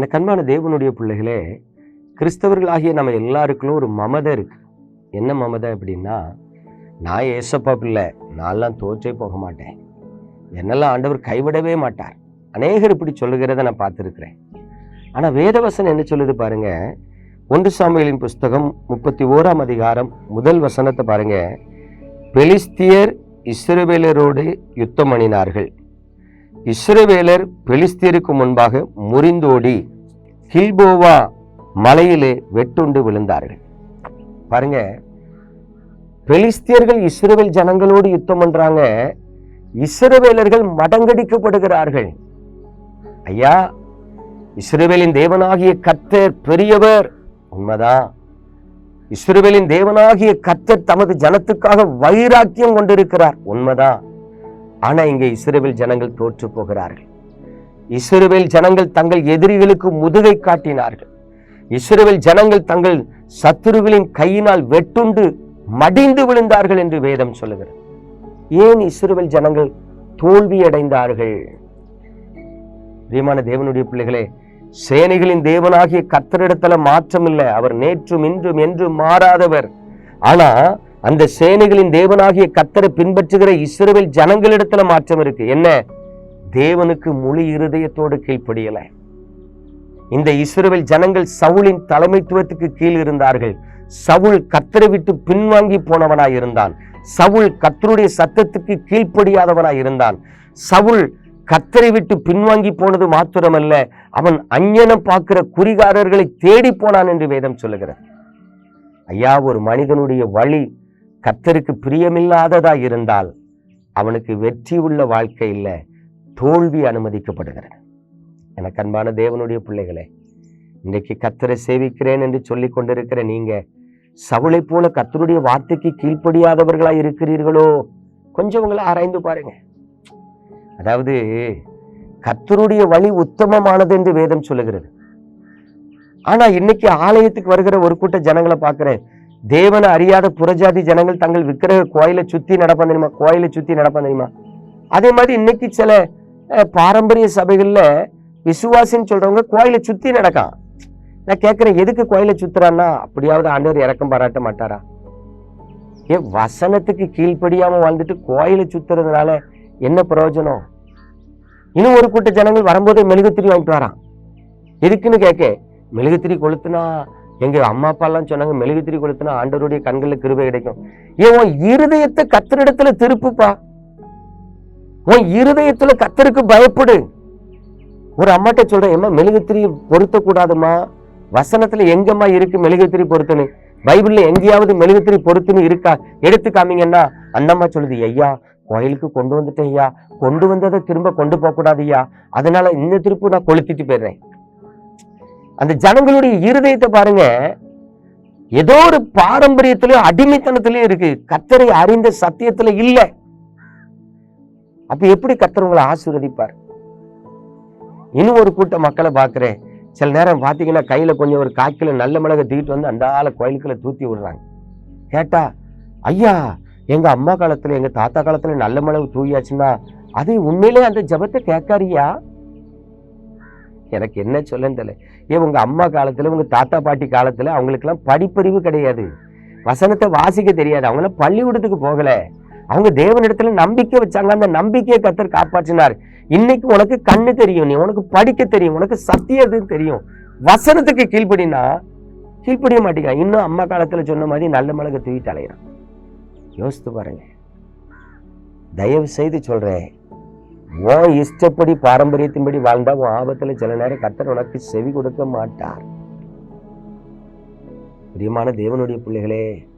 எனக்கு அன்பான தேவனுடைய பிள்ளைகளே கிறிஸ்தவர்களாகிய நம்ம எல்லாருக்குள்ளும் ஒரு மமதை இருக்குது என்ன மமதை அப்படின்னா நான் ஏசப்பா பிள்ளை நான்லாம் தோற்றே போக மாட்டேன். என்னெல்லாம் ஆண்டவர் கைவிடவே மாட்டார். அநேகர் இப்படி சொல்லுகிறத நான் பார்த்துருக்குறேன். ஆனால் வேதவசன் என்ன சொல்லுது பாருங்க? ஒன்று சாமுவேலின் புஸ்தகம் முப்பத்தி ஓராம் அதிகாரம் முதல் வசனத்தை பாருங்க. பெலிஸ்தியர் இஸ்ரேவேலரோடு யுத்தம் அணினார்கள். இஸ்ரவேலர் பெலிஸ்தியருக்கு முன்பாக முறிந்தோடி கில்போவா மலையிலே வெட்டுண்டு விழுந்தார்கள். பாருங்க பெலிஸ்தியர்கள் இஸ்ரவேல் ஜனங்களோடு யுத்தம் பண்றாங்க. இஸ்ரவேலர்கள் மடங்கடிக்கப்படுகிறார்கள். ஐயா இஸ்ரவேலின் தேவனாகிய கத்தர் பெரியவர். உண்மைதான். இஸ்ரவேலின் தேவனாகிய கத்தர் தமது ஜனத்துக்காக வைராக்கியம் கொண்டிருக்கிறார். உண்மைதான். ஆனா இங்க இஸ்ரேவில் ஜனங்கள் தோற்று போகிறார்கள். இஸ்ரவேல் ஜனங்கள் தங்கள் எதிரிகளுக்கு முதுகை காட்டினார்கள். இஸ்ரவேல் ஜனங்கள் தங்கள் சத்துருகளின் கையினால் வெட்டுண்டு மடிந்து விழுந்தார்கள் என்று வேதம் சொல்லுகிறது. ஏன் இஸ்ரவேல் ஜனங்கள் தோல்வியடைந்தார்கள்? பிரியமான தேவனுடைய பிள்ளைகளே சேனைகளின் தேவனாகிய கத்தரிடத்துல மாற்றம் இல்லை. அவர் நேற்றும் இன்றும் என்றும் மாறாதவர். ஆனா அந்த சேனைகளின் தேவனாகிய கத்தரை பின்பற்றுகிற இஸ்ரேல் ஜனங்களிடத்துல மாற்றம் இருக்கு. என்ன? தேவனுக்கு முழு இருதயத்தோடு கீழ்ப்படியல. இந்த இஸ்ரேல் ஜனங்கள் சவுளின் தலைமைத்துவத்துக்கு கீழ் இருந்தார்கள். சவுல் கத்தரை விட்டு பின்வாங்கி போனவனாய் இருந்தான். சவுல் கத்தருடைய சத்தத்துக்கு கீழ்ப்படியாதவனாய் இருந்தான். சவுல் கத்தரை விட்டு பின்வாங்கி போனது மாத்திரமல்ல அவன் அஞ்ஞனம் பார்க்கிற குறிகாரர்களை தேடி போனான் என்று வேதம் சொல்லுகிறார் ஐயா ஒரு மனிதனுடைய வழி கத்தருக்கு பிரியமில்லாததா இருந்தால் அவனுக்கு வெற்றி உள்ள வாழ்க்கையில் தோல்வி அனுமதிக்கப்படுகிறது. எனக்கு அன்பான தேவனுடைய பிள்ளைகளே இன்றைக்கு கத்தரை சேவிக்கிறேன் என்று சொல்லிக் கொண்டிருக்கிற நீங்க சவுளை போல கத்தருடைய வார்த்தைக்கு கீழ்ப்படியாதவர்களா இருக்கிறீர்களோ? கொஞ்சம் உங்களை ஆராய்ந்து பாருங்க. அதாவது கத்தருடைய வழி உத்தமமானது என்று வேதம் சொல்லுகிறது. ஆனா இன்னைக்கு ஆலயத்துக்கு வருகிற ஒரு கூட்ட ஜனங்களை பார்க்கிறேன். தேவனை அறியாத புறஜாதி ஜனங்கள் தங்கள் விக்கிரக கோயிலை சுத்தி நடப்பான் தெரியுமா? கோயிலை சுத்தி நடப்பான் தெரியுமா? அதே மாதிரி இன்னைக்கு சில பாரம்பரிய சபைகளில் விசுவாசின்னு சொல்றவங்க கோயிலை சுத்தி நடக்கான் நான் கேட்குறேன் எதுக்கு கோயிலை சுத்துறான்னா அப்படியாவது ஆண்டவர் இறக்கம் பாராட்ட மாட்டாரா? ஏ வசனத்துக்கு கீழ்ப்படியாமல் வாழ்ந்துட்டு கோயிலை சுத்துறதுனால என்ன பிரயோஜனம்? இன்னும் ஒரு கூட்ட ஜனங்கள் வரும்போதே மெழுகுத்திரி வாங்கிட்டு வரான். எதுக்குன்னு கேட்க மெழுகுத்திரி கொளுத்துனா எங்கள் அம்மா அப்பாலாம் சொன்னாங்க மெழுகுத்திரி கொளுத்துனா ஆண்டவருடைய கண்களில் கிருபை கிடைக்கும். ஏன் உன் இருதயத்தை கத்தரிடத்துல திருப்புப்பா. உன் இருதயத்துல கத்தருக்கு பயப்படு. ஒரு அம்மாட்ட சொல்றேன் ஏமா மெழுகுத்திரி பொருத்த கூடாதுமா வசனத்துல எங்கம்மா இருக்கு மெழுகுத்திரி பொருத்துன்னு? பைபிள்ல எங்கேயாவது மெழுகுத்திரி பொருத்துன்னு இருக்கா? எடுத்து காமிங்கன்னா. அண்ணம்மா சொல்லுது ஐயா கோயிலுக்கு கொண்டு வந்துட்டேன் ஐயா. கொண்டு வந்ததை திரும்ப கொண்டு போகக்கூடாது ஐயா. அதனால இந்த திருப்பு நான் கொளுத்திட்டு போயிடுறேன். அந்த ஜனங்களுடைய இருதயத்தை பாருங்க. ஏதோ ஒரு பாரம்பரியத்திலயும் அடிமைத்தனத்திலயும் இருக்கு. கத்தரை அறிந்த சத்தியத்துல இல்ல. அப்ப எப்படி கத்தர் உங்களை ஆசீர்வதிப்பார்? இன்னும் ஒரு கூட்ட மக்களை பார்க்குறேன். சில நேரம் பார்த்தீங்கன்னா கையில கொஞ்சம் ஒரு காய்க்கில நல்ல மிளகை தூக்கிட்டு வந்து அந்த ஆளை கோயிலுக்குள்ள தூத்தி விடுறாங்க. கேட்டா ஐயா எங்க அம்மா காலத்துல எங்க தாத்தா காலத்துல நல்ல மிளகு தூயாச்சுன்னா அது உண்மையிலே அந்த ஜபத்தை கேட்காரியா எனக்கு என்ன சொல்லன்னு தெரியல. ஏன் உங்க அம்மா காலத்துல உங்க தாத்தா பாட்டி காலத்துல அவங்களுக்கெல்லாம் படிப்பறிவு கிடையாது. வசனத்தை வாசிக்க தெரியாது. அவங்களாம் பள்ளிக்கூடத்துக்கு போகலை. அவங்க தேவனிடத்துல நம்பிக்கை வச்சாங்க. அந்த நம்பிக்கையை கத்தர் காப்பாற்றினார். இன்னைக்கு உனக்கு கண்ணு தெரியும். நீ உனக்கு படிக்க தெரியும். உனக்கு சத்தியது தெரியும். வசனத்துக்கு கீழ்ப்படினா கீழ்ப்படிய மாட்டேங்க இன்னும் அம்மா காலத்துல சொன்ன மாதிரி நல்ல மிளகு தூக்கிட்டு அலையிறான் யோசித்து பாருங்க. தயவு செய்து சொல்றேன். உன் இஷ்டப்படி பாரம்பரியத்தின்படி வாழ்ந்தா உன் ஆபத்துல சில நேரம் கத்தர் உனக்கு செவி கொடுக்க மாட்டார்? பிரியமான தேவனுடைய பிள்ளைகளே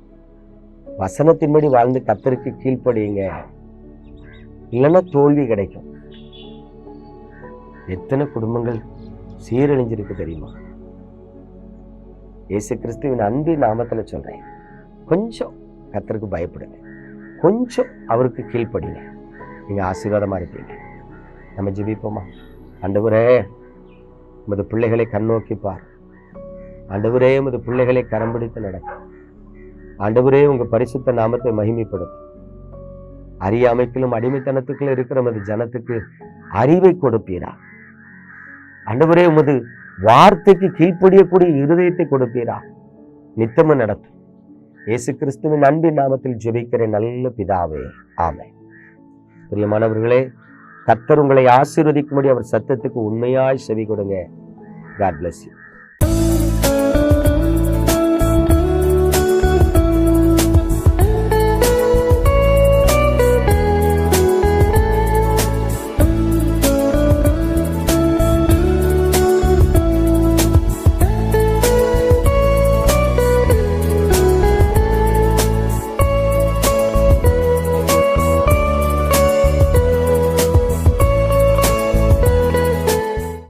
வசனத்தின்படி வாழ்ந்து கத்தருக்கு கீழ்ப்படியுங்க. இல்லைன்னா தோல்வி கிடைக்கும். எத்தனை குடும்பங்கள் சீரழிஞ்சிருக்கு தெரியுமா? இயேசு கிறிஸ்துவின் அன்பின் நாமத்தில் சொல்றேன். கொஞ்சம் கத்தருக்கு பயப்படுங்க. கொஞ்சம் அவருக்கு கீழ்ப்படிங்க. நீங்க ஆசீர்வாதமாக இருப்பீங்க. நம்ம ஜெபிப்போமா? ஆண்டவரே உமது பிள்ளைகளை கண்ணோக்கி பார். ஆண்டவரே உமது பிள்ளைகளை கரம் பிடித்து நடக்கும் ஆண்டவரே உங்க பரிசுத்த நாமத்தை மகிமைப்படுத்தும் அறியாமைக்கிலும் அடிமைத்தனத்துக்குள்ள இருக்கிற உமது ஜனத்துக்கு அறிவை கொடுப்பீரா? ஆண்டவரே உமது வார்த்தைக்கு கீழ்ப்படியக்கூடிய இருதயத்தை கொடுப்பீரா? நித்தமும் நடத்தும். இயேசு கிறிஸ்துவின் அன்பின் நாமத்தில் ஜெபிக்கிற நல்ல பிதாவே ஆமை பிரியமானவர்களே கர்த்தர் உங்களை ஆசீர்வதிக்கும்படி அவர் சத்தத்துக்கு உண்மையாய் செவி கொடுங்க. God bless you